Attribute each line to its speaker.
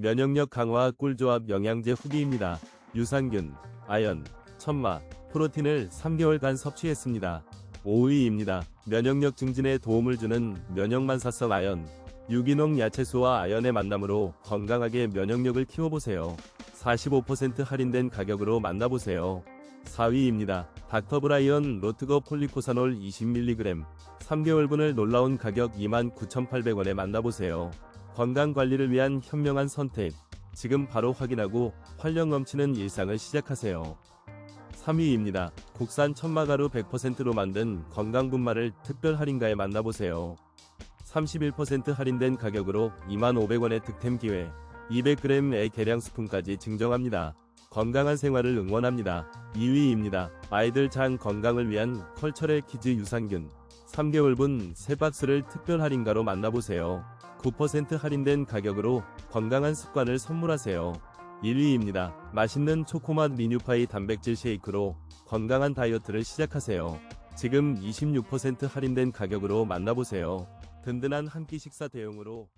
Speaker 1: 면역력 강화 꿀조합 영양제 후기입니다. 유산균, 아연, 천마, 프로틴을 3개월간 섭취했습니다. 5위입니다. 면역력 증진에 도움을 주는 면역만사성 아연, 유기농 야채수와 아연의 만남으로 건강하게 면역력을 키워보세요. 45% 할인된 가격으로 만나보세요. 4위입니다. 닥터브라이언 로트거 폴리코사놀 20mg 3개월분을 놀라운 가격 29,800원에 만나보세요. 건강관리를 위한 현명한 선택. 지금 바로 확인하고 활력 넘치는 일상을 시작하세요. 3위입니다. 국산 천마가루 100%로 만든 건강 분말을 특별 할인가에 만나보세요. 31% 할인된 가격으로 25,000원의 득템 기회. 200g의 계량 스푼까지 증정합니다. 건강한 생활을 응원합니다. 2위입니다. 아이들 장 건강을 위한 컬처럴 키즈 유산균 3개월분 3박스를 특별 할인가로 만나보세요. 9% 할인된 가격으로 건강한 습관을 선물하세요. 1위입니다. 맛있는 초코맛 미뉴파이 단백질 쉐이크로 건강한 다이어트를 시작하세요. 지금 26% 할인된 가격으로 만나보세요. 든든한 한 끼 식사 대용으로